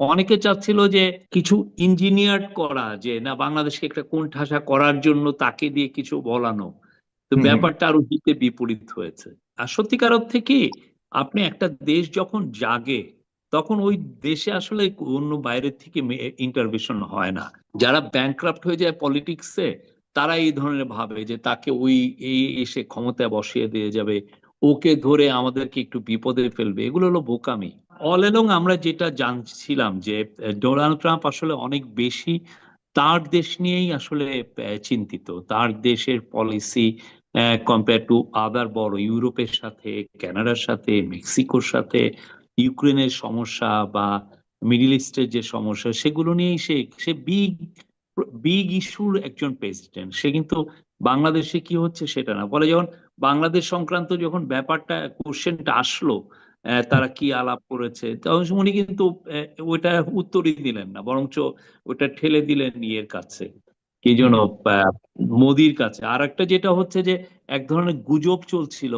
অনেকে চাচ্ছিল যে কিছু ইঞ্জিনিয়ার করা যে না বাংলাদেশকে একটা কোন কোণঠাসা করার জন্য তাকে দিয়ে কিছু বলানো। তো। ব্যাপারটা আরও হিতে বিপরীত হয়েছে। আর সত্যিকার অর্থে কি আপনি একটা দেশ যখন জাগে তখন ওই দেশে আসলে অন্য বাইরের থেকে ইন্টারভেশন হয় না। যারা ব্যাংক্রাফট হয়ে যায় পলিটিক্সে তারা এই ধরনের ভাবে যে তাকে ওই এই এসে ক্ষমতায় বসিয়ে দিয়ে যাবে ওকে ধরে আমাদেরকে একটু বিপদে ফেলবে এগুলো হলো বোকামি। অল এলং আমরা যেটা জানছিলাম যে ডোনাল্ড ট্রাম্প আসলে অনেক বেশি তার দেশ নিয়েই আসলে চিন্তিত। তার দেশের পলিসি কম্পেয়ার টু আদার বড় ইউরোপের সাথে কানাডার সাথে মেক্সিকোর সাথে ইউক্রেনের সমস্যা বা মিডিল ইস্টের যে সমস্যা, সেগুলো নিয়েই সে সে বিগ বিগ ইস্যুর একজন প্রেসিডেন্ট সে কিন্তু বাংলাদেশে কি হচ্ছে সেটা না। বলে যখন বাংলাদেশ সংক্রান্ত যখন ব্যাপারটা কোশ্চেনটা আসলো তারা কি আলাপ করেছে? উনি কিন্তু ওইটা উত্তরই দিলেন না বরঞ্চ ওটা ঠেলে দিলেন ইয়ের কাছে। কি যেন মোদির কাছে। আর একটা যেটা হচ্ছে যে এক ধরনের গুজব চলছিল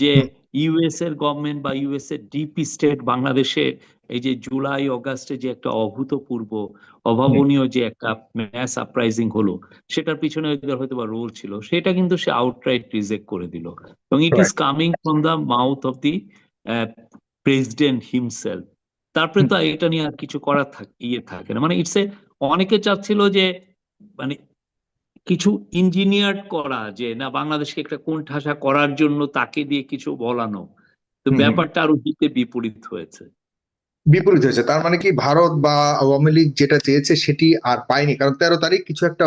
যে ইউএস এর গভর্নমেন্ট বা ইউএস এর ডিপ স্টেট বাংলাদেশে এই যে জুলাই অগাস্টে যে একটা অভূতপূর্ব অভাবনীয় যে একটা ম্যাস আপরাইজিং হলো সেটার পিছনে হয়তো বা রোল ছিল সেটা কিন্তু সে আউটরাইট রিজেক্ট করে দিল। এবং it is coming from the mouth of the president himself তারপরে তো এটা নিয়ে আর কিছু করার থাক ইয়ে থাকে না। মানে ইটস এ অনেকে চাচ্ছিল যে মানে কিছু ইঞ্জিনিয়ার করা যে না বাংলাদেশকে একটা কোণঠাসা করার জন্য তাকে দিয়ে কিছু বলানো। তো। ব্যাপারটা আরও হিতে বিপরীত হয়েছে। বিপরীত হয়েছে। তার মানে কি ভারত বা আওয়ামী লীগ যেটা চেয়েছে সেটি আর পায়নি। কারণ তেরো তারিখ কিছু একটা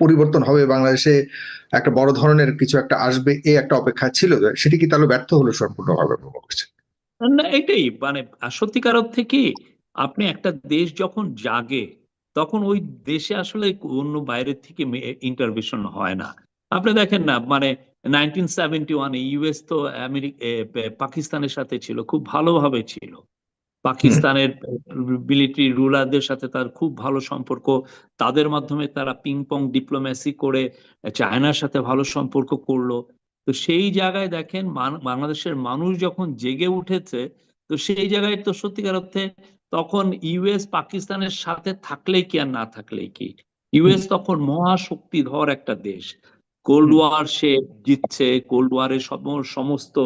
পরিবর্তন হবে, বাংলাদেশে একটা বড় ধরনের কিছু একটা আসবে এই একটা অপেক্ষা ছিল, সেটি কি তাহলে ব্যর্থ হলো সম্পূর্ণভাবে না, এটাই মানে সত্যিকার অর্থে কি, আপনি একটা দেশ যখন জাগে, তখন ওই দেশে আসলে অন্য বাইরের থেকে ইন্টারভেশন হয় না। আপনি দেখেন না মানে নাইনটিন সেভেন্টি ওয়ানে ইউএস তো আমেরিকা পাকিস্তানের সাথে ছিল, খুব ভালোভাবে ছিল। পাকিস্তানের মিলিটারি রুলারদের সাথে তার খুব ভালো সম্পর্ক। তাদের মাধ্যমে তারা পিং পং ডিপ্লোম্যাসি করে চায়নার সাথে ভালো সম্পর্ক করল। তো সেই জায়গায় দেখেন বাংলাদেশের মানুষ যখন জেগে উঠেছে তো সেই জায়গায় তো সত্যিকার অর্থে তখন ইউএস পাকিস্তানের সাথে থাকলেই কি আর না থাকলেই কি? ইউএস তখন মহাশক্তিধর একটা দেশ। কোল্ড ওয়ার সে জিতছে কোল্ড ওয়ারের সমস্ত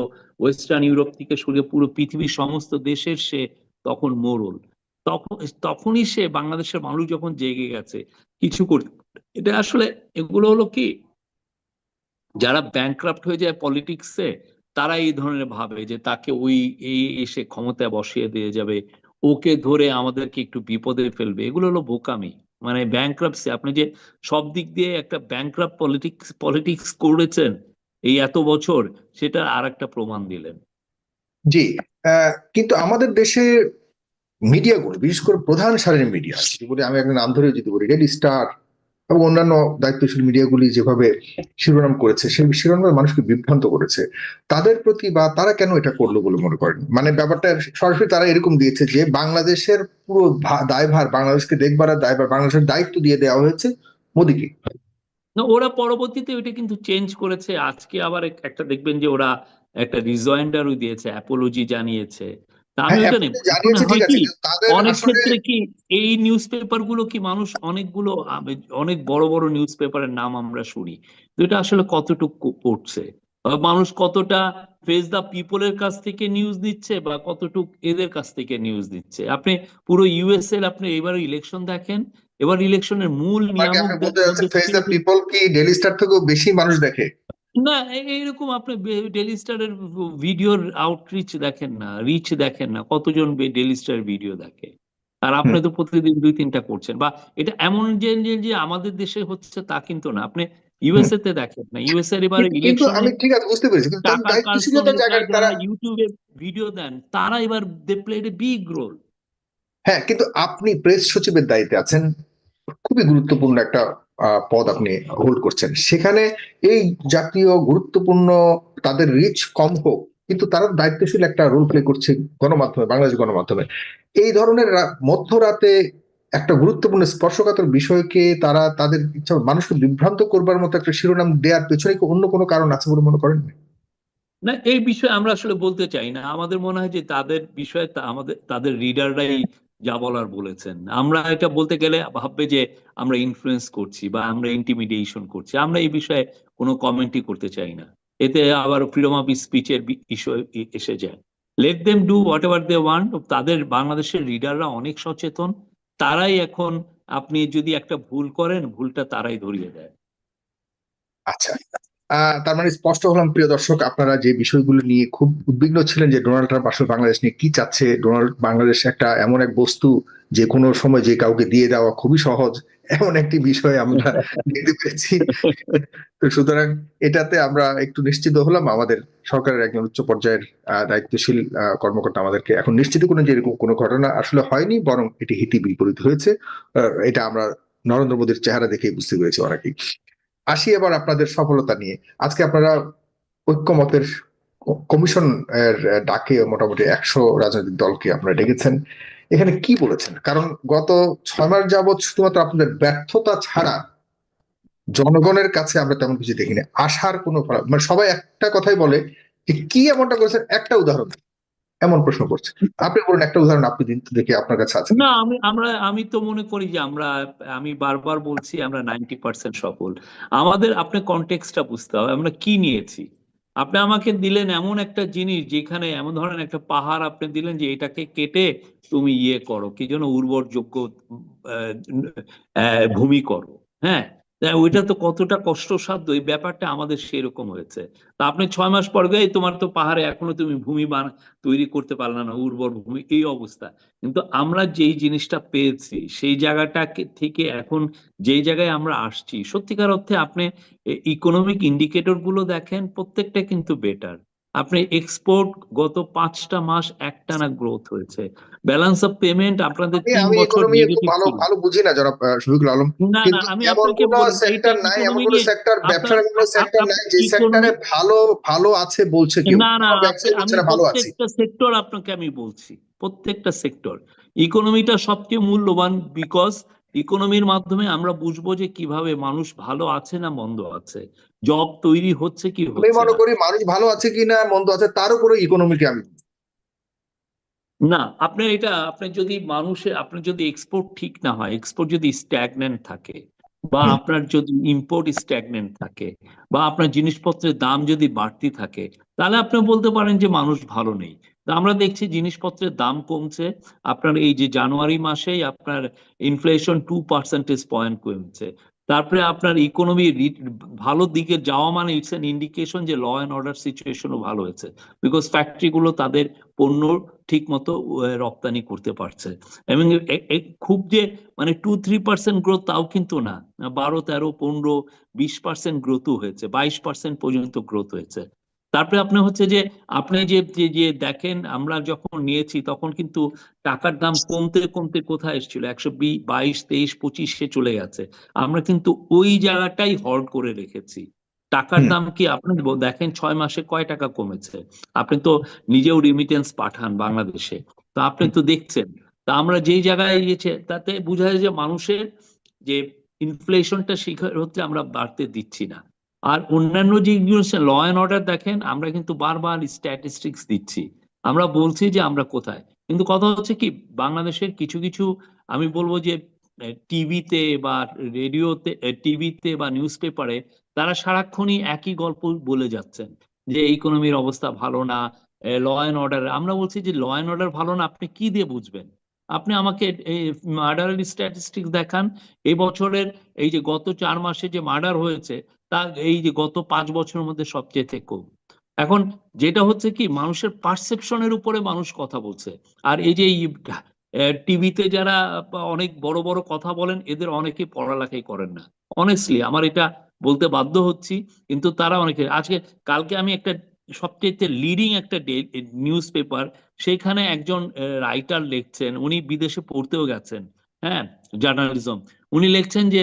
ওয়েস্টার্ন ইউরোপ থেকে শুরু পুরো পৃথিবীর সমস্ত দেশের সে তখন মোড়ল তখন, তখনই সে বাংলাদেশের মানুষ যখন জেগে গেছে, কিছু করতে এটা আসলে, এগুলো হলো কি? যারা ব্যাংক্রাফট হয়ে যায় পলিটিক্সে তারা এই ধরনের ভাবে যে তাকে ওই, এই এসে ক্ষমতায় বসিয়ে দিয়ে যাবে, ওকে ধরে আমাদেরকে একটু বিপদে ফেলবে, এগুলো হলো বোকামি। মানে ব্যাংক্রাফটসি আপনি যে সব দিক দিয়ে একটা ব্যাংক্রাফট পলিটিক্স পলিটিক্স করেছেন এই এত বছর, সেটা আর একটা প্রমাণ দিলেন। জি কিন্তু আমাদের দেশে মিডিয়াগুলো, বিশেষ করে প্রধান সারির মিডিয়া, যদি বলি আমি একটা নাম ধরে যদি বলি রেড স্টার এবং অন্যান্য দায়িত্বশীল মিডিয়াগুলি যেভাবে শিরোনাম করেছে, সেই শিরোনাম মানুষকে বিভ্রান্ত করেছে, তাদের প্রতি বা তারা কেন এটা করল বলে মনে করেন? মানে ব্যাপারটা সরাসরি তারা এরকম দিয়েছে যে বাংলাদেশের পুরো দায়ভার, বাংলাদেশকে দেখবার দায়ভার, বাংলাদেশের দায়িত্ব দিয়ে দেওয়া হয়েছে মোদীকে। ওরা পরবর্তীতে ওইটা কিন্তু চেঞ্জ করেছে। আজকে আবার একটা দেখবেন যে ওরা একটা রিজয়েন্ডারও দিয়েছে অ্যাপোলজি জানিয়েছে। হ্যাঁ অনেক ক্ষেত্রে কি এই নিউজ পেপারগুলো কি মানুষ অনেকগুলো অনেক বড় বড় নিউজ পেপারের নাম আমরা শুনি? তো এটা আসলে কতটুকু পড়ছে মানুষ কতটা ফেস দ্য পিপলের কাছ থেকে নিউজ দিচ্ছে বা কতটুক এদের কাছ থেকে নিউজ দিচ্ছে আপনি পুরো ইউএস এর আপনি এবার ইলেকশন দেখেন এবার ইলেকশনের মূল নিয়ামক ফেস দ্য পিপল কি ডেলি স্টার থেকেও বেশি মানুষ দেখে? না এইরকম আপনি ডেলি স্টারের ভিডিওর আউটরিচ দেখেন না রিচ দেখেন না কতজন ডেলি স্টার ভিডিও দেখে। আর আপনি তো প্রতিদিন দুই তিনটা করছেন। বা এটা এমন যে যে আমাদের দেশে হচ্ছে তা কিন্তু না। আপনি ইউএসএ তে দেখেন না। ইউএসএ এর এবারে কিন্তু আমি ঠিক আছে বুঝতে পেরেছি। কিন্তু তারা ইউটিউবে ভিডিও দেন তারা এবার they played a big role হ্যাঁ কিন্তু আপনি প্রেস সচিবের দায়িত্বে আছেন। খুবই গুরুত্বপূর্ণ একটা পদ আপনি হোল্ড করছেন। সেখানে এই জাতীয় গুরুত্বপূর্ণ, তাদের রিচ কম হোক, কিন্তু তারা দায়িত্বশীল একটা রোল প্লে করছে গণমাধ্যমে, বাংলাদেশ গণমাধ্যমে। এই ধরনের মধ্যরাতে একটা গুরুত্বপূর্ণ স্পর্শকাতর বিষয়কে তারা তাদের ইচ্ছা, মানুষকে বিভ্রান্ত করবার মতো একটা শিরোনাম দেওয়ার পেছনে কি অন্য কোনো কারণ আছে বলে মনে করেন? না, এই বিষয়ে আমরা আসলে বলতে চাই না। আমাদের মনে হয় যে তাদের বিষয়ে আমাদের, তাদের রিডাররাই যা বলার বলেছেন। আমরা এটা বলতে গেলে ভাববে যে আমরা ইনফ্লুয়েন্স করছি বা আমরা ইন্টিমিডিয়েশন করছি। আমরা এই বিষয়ে কোনো কমেন্টই করতে চাই না। এতে আবার ফ্রিডম অফ স্পিচের ইস্যু এসে যায়। Let them do what they want তাদের বাংলাদেশের লিডাররা অনেক সচেতন। তারাই এখন আপনি যদি একটা ভুল করেন, ভুলটা তারাই ধরিয়ে দেয়। আচ্ছা। তার মানে স্পষ্ট হলাম প্রিয় দর্শক আপনারা যে বিষয়গুলো নিয়ে খুব উদ্বিগ্ন ছিলেন যে ডোনাল্ড ট্রাম্প আসলে বাংলাদেশ নিয়ে কি চাচ্ছে ডোনাল্ড বাংলাদেশ একটা এমন এক বস্তু যে কোনো সময় যে কাউকে দিয়ে দেওয়া খুবই সহজ এমন একটি বিষয় আমরা দেখতে পেয়েছি। তো সুতরাং এটাতে আমরা একটু নিশ্চিত হলাম আমাদের সরকারের একজন উচ্চ পর্যায়ের দায়িত্বশীল আহ, কর্মকর্তা আমাদেরকে এখন নিশ্চিত করুন যে এরকম কোনো ঘটনা আসলে হয়নি বরং এটি হিতি বিপরীত হয়েছে। এটা আমরা নরেন্দ্র মোদীর চেহারা দেখেই বুঝতে পেরেছি অনেকেই। আসি এবার আপনাদের সফলতা নিয়ে। আজকে আপনারা ঐক্যমতের কমিশন এর ডাকে মোটামুটি একশো রাজনৈতিক দলকে আপনারা ডেকেছেন। এখানে কি বলেছেন? কারণ গত ছয় মাস যাবৎ শুধুমাত্র আপনাদের ব্যর্থতা ছাড়া জনগণের কাছে আমরা তেমন কিছু দেখিনি। আসার কোনো মানে সবাই একটা কথাই বলে যে কি এমনটা করেছেন? একটা উদাহরণ। এমন প্রশ্ন করছে। আপনি বলুন, একটা উদাহরণ আপনি দিন, দেখি আপনার কাছে আছে। না, আমি, আমরা, আমি তো মনে করি যে আমরা, আমি বারবার বলছি আমরা নাইনটি পার্সেন্ট সফল। আমাদের আপনি কনটেক্সটটা বুঝতে হবে, আমরা কি নিয়েছি? আপনি আমাকে দিলেন এমন একটা জিনিস যেখানে এমন ধরনের একটা পাহাড় আপনি দিলেন যে এটাকে কেটে তুমি ইয়ে করো, কি জন্য উর্বর যোগ্য ভূমি করো। হ্যাঁ? ওইটা তো কতটা কষ্টসাধ্য, এই ব্যাপারটা আমাদের সেরকম হয়েছে। তা আপনি ছয় মাস পর গিয়ে তোমার তো পাহাড়ে, এখনও তুমি ভূমি বান তৈরি করতে পারলে না, উর্বর ভূমি, এই অবস্থা। কিন্তু আমরা যেই জিনিসটা পেয়েছি, সেই জায়গাটা থেকে এখন যেই জায়গায় আমরা আসছি, সত্যিকার অর্থে আপনি ইকোনমিক ইন্ডিকেটরগুলো দেখেন, প্রত্যেকটা কিন্তু বেটার আপনি এক্সপোর্ট গত পাঁচটা মাস একটানা গ্রোথ হয়েছে। ব্যালেন্স অফ পেমেন্ট আপনাদের তিন বছর ভালো ভালো বুঝি না শফিকুল আলম। না না আমি আপনাকে সেক্টর নাই? এমন কোন সেক্টর ব্যবসার কোন সেক্টর নাই যে সেক্টরে ভালো ভালো আছে বলছে কেউ। না না আমি প্রত্যেকটা সেক্টর আপনাকে আমি বলছি। প্রত্যেকটা সেক্টর ইকোনমিটা সবচেয়ে মূল্যবান বিকজ ইকোনমির মাধ্যমে আমরা বুঝব যে কীভাবে মানুষ ভালো আছে না মন্দ আছে। জব তৈরি হচ্ছে কি আমি হচ্ছে মনে। করি মানুষ ভালো আছে কি না মন্দ আছে তার উপরে ইকোনমিকে আমি না আপনার এটা আপনার যদি মানুষের আপনার যদি এক্সপোর্ট ঠিক না হয় এক্সপোর্ট যদি স্ট্যাগনেন্ট থাকে বা আপনার যদি ইম্পোর্ট স্ট্যাগনেন্ট থাকে বা আপনার জিনিসপত্রের দাম যদি বাড়তি থাকে তাহলে আপনি বলতে পারেন যে মানুষ ভালো নেই। আমরা দেখছি জিনিসপত্রের দাম কমছে। আপনার এই যে জানুয়ারি মাসেই আপনার ইনফ্লেশন টু পার্সেন্টেজ পয়েন্ট কমছে। তারপরে আপনার ইকোনমি ভালো দিকে যাওয়া মানে ইটস এন ইন্ডিকেশন যে ল অ্যান্ড অর্ডার সিচুয়েশনও ভালো হয়েছে। বিকজ ফ্যাক্টরিগুলো তাদের পণ্য ঠিক মতো রপ্তানি করতে পারছে। এবং খুব যে মানে টু থ্রি পার্সেন্ট গ্রোথ তাও কিন্তু না। বারো, তেরো, পনেরো, বিশ পার্সেন্ট গ্রোথও হয়েছে, বাইশ পার্সেন্ট পর্যন্ত গ্রোথ হয়েছে। তারপরে আপনি হচ্ছে যে আপনি যে যে দেখেন আমরা যখন নিয়েছি তখন কিন্তু টাকার দাম কমতে কমতে কোথায় এসেছিল? একশো বাইশ তেইশ পঁচিশে চলে গেছে। আমরা কিন্তু ওই জায়গাটাই হল্ড করে রেখেছি। টাকার দাম কি আপনি দেখেন ছয় মাসে কয় টাকা কমেছে? আপনি তো নিজেও রিমিটেন্স পাঠান বাংলাদেশে। তো আপনি তো দেখছেন। তা আমরা যেই জায়গায় গিয়েছে তাতে বোঝা যায় যে মানুষের যে ইনফ্লেশনটা শিখর হচ্ছে আমরা বাড়তে দিচ্ছি না। আর অন্যান্য যে ল অ্যান্ড অর্ডার দেখেন, আমরা কিন্তু বারবার স্ট্যাটিস্টিক্স দিচ্ছি। আমরা বলছি যে আমরা কোথায়? কিন্তু কথা হচ্ছে কি, বাংলাদেশের কিছু কিছু, আমি বলব যে টিভিতে বা রেডিওতে টিভিতে বা নিউজ পেপারে তারা সারাক্ষণই একই গল্প বলে যাচ্ছেন, যে ইকোনমির অবস্থা ভালো না ল অ্যান্ড অর্ডার আমরা বলছি যে ল অ্যান্ড অর্ডার ভালো না, আপনি কি দিয়ে বুঝবেন? আপনি আমাকে মার্ডারের স্ট্যাটিস্টিক্স দেখান এই বছরের এই যে গত চার মাসে যে মার্ডার হয়েছে তা এই যে গত পাঁচ বছরের মধ্যে সবচেয়ে কম। এখন যেটা হচ্ছে কি, মানুষের পারসেপশনের উপরে মানুষ কথা বলছে। আর এই যে টিভিতে যারা অনেক বড় বড় কথা বলেন, এদের অনেকে পড়ালেখাই করেন না। অনেস্টলি আমার এটা বলতে বাধ্য হচ্ছি, কিন্তু তারা অনেকে, আজকে কালকে আমি একটা সবচেয়ে লিডিং একটা নিউজ পেপার সেখানে একজন রাইটার লিখছেন, উনি বিদেশে পড়তেও গেছেন হ্যাঁ জার্নালিজম উনি লিখছেন যে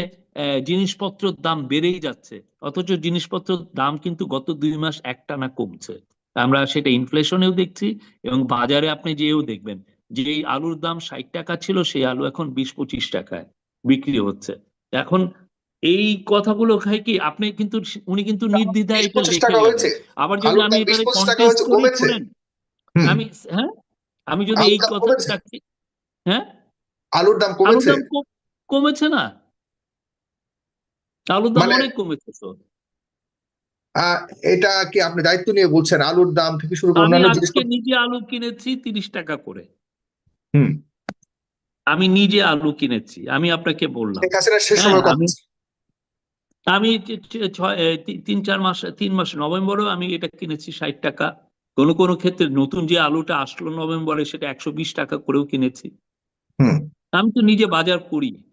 জিনিসপত্রের দাম বেড়েই যাচ্ছে। অথচ জিনিসপত্রের দাম কিন্তু গত দুই মাস একটানা কমছে। আমরা সেটা ইনফ্লেশনেও দেখছি এবং বাজারে আপনি যেও দেখবেন যে আলুর দাম ষাট টাকা ছিল সেই আলু এখন বিশ পঁচিশ টাকায় বিক্রি হচ্ছে। এখন এই কথাগুলো খাই কি আপনি কিন্তু উনি কিন্তু নির্দ্বিধায় এটা আবার যদি আমি দাম এবারে কন্টেস্ট করি শুনেন আমি হ্যাঁ? আমি যদি এই দাম কথাটাকে হ্যাঁ? আলুর দাম কমেছে না? আলুর দাম মানে- অনেক কমেছে তো। এটা কি আপনি দায়িত্ব নিয়ে বলছেন? আলুর দাম থেকে শুরু করে অন্যান্য জিনিসপত্র নিজে আলু কিনেছি তিরিশ টাকা করে। হুম। আমি নিজে আলু কিনেছি আমি আপনাকে বললাম। সে হ্যাঁ, সময় আমি- তিন চার মাস তিন মাস নভেম্বরেও আমি এটা কিনেছি ষাট টাকা। কোনো কোনো ক্ষেত্রে নতুন যে আলুটা আসলো নভেম্বরে সেটা একশো বিশ টাকা করেও কিনেছি। আমি তো নিজে বাজার করি।